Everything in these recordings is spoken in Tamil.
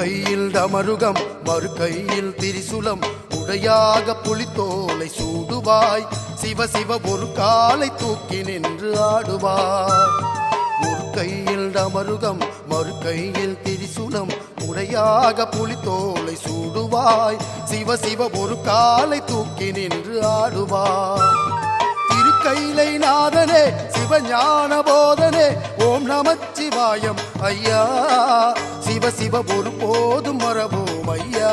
கையில் தமருகம் மறுகையில் திரிசுலம். உடையாக புலித்தோலை சூடுவாய் சிவ சிவ ஒரு காலை தூக்கி நின்று ஆடுவாய். ஒரு கையில் தமருகம் மறுகையில் திரிசுலம். உடையாக புலித்தோலை சூடுவாய் சிவ சிவ ஒரு காலை தூக்கி நின்று ஆடுவாய். திருக்கைலை நாதனே சிவஞான போதனே ஓம் நமச்சிவாயம் ஐயா. சிவ சிவ ஒரு போதும் மரபோம் ஐயா.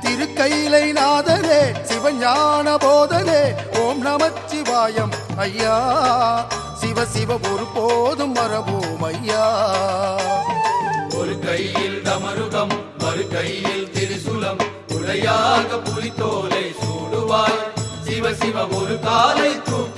திருக்கைலை நாதலே சிவஞான போதலே ஓம் நமச்சிவாயம் ஐயா. சிவ சிவ ஒரு போதும் மரபோம் ஐயா. ஒரு கையில் தமருகம் மறு கையில் திருசுலம். உடையாக புலித்தோலை சூடுவாய். சிவ சிவ ஒரு காலை தூக்கி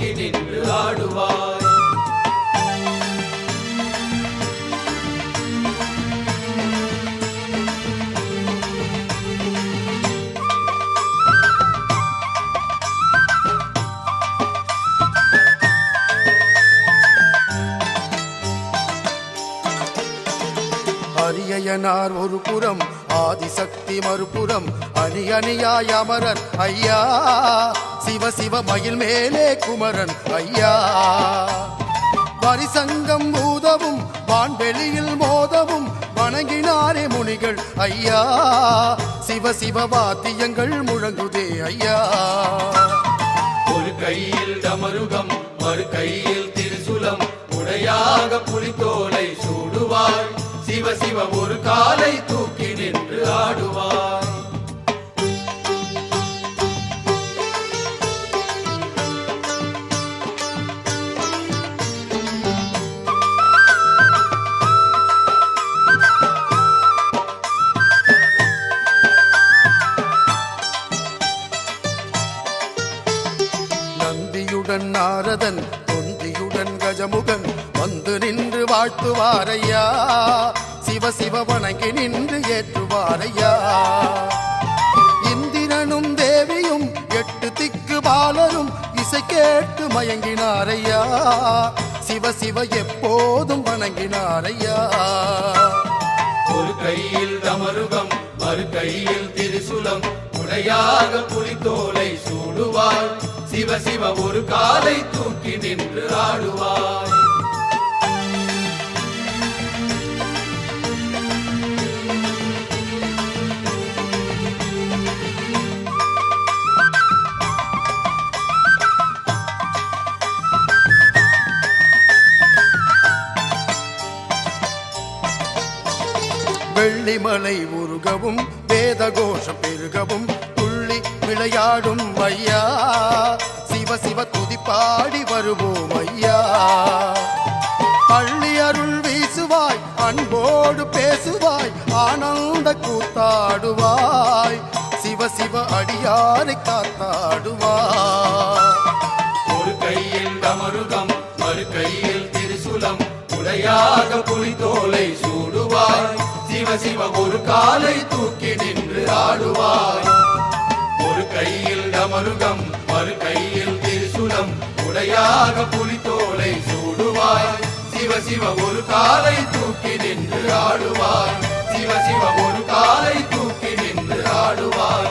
அரியனார் ஒரு புறம் ஆதிசக்தி மறுபுறம் அணி அணியாய் அமரன். ஐயா சிவ சிவ மயில் மேலே குமரன். ஐயா வரிசங்கம் ஊதவும் வான்வெளியில் மோதவும் வணங்கினாரே முனிகள். ஐயா சிவ சிவ வாத்தியங்கள் முழங்குதே. ஐயா ஒரு கையில் தமருகம் மறு கையில் திருசுலம். உடையாக புலித்தோலை சூடுவாள் சிவ சிவ கஜமுகன் நாரதன் தொந்தியுடன் கஜமுகன் வந்து நின்று வாழ்த்துவாரையா? சிவ சிவ வணங்கி நின்று ஏற்றுவாரையா? இந்திரனும் தேவியும் எட்டு திக்கு பாலரும் இசை கேட்டு மயங்கினாரையா? சிவ சிவ எப்போதும் வணங்கினாரையா? ஒரு கையில் தமருகம் மறு கையில் திரிசுலம் உடையாக புலித்தோலை சூடுவாள் சிவ சிவ ஒரு காலை தூக்கி நின்று ஆடுவாய். வெள்ளிமலை உருகவும் வேத கோஷம் பெருகவும் விளையாடும் ஐயா. சிவ சிவ துதிப்பாடி வருவோம் ஐயா. பள்ளி அருள் வீசுவாய் அன்போடு பேசுவாய் ஆனந்த கூத்தாடுவாய். சிவ சிவ அடியாரை காத்தாடுவாய். ஒரு கையில் தமருகம் மறு கையில் திருசுலம். உடையாக புலித்தோலை சூடுவாய். சிவ சிவ ஒரு காலை தூக்கி நின்று ஆடுவாய். மருகம் மறு கையில் திருசுலம். உடையாக புலித்தோலை சூடுவாய். சிவ சிவ ஒரு காலை தூக்கி நின்று ஆடுவாய். சிவ சிவ ஒரு காலை தூக்கி நின்று ஆடுவாய்.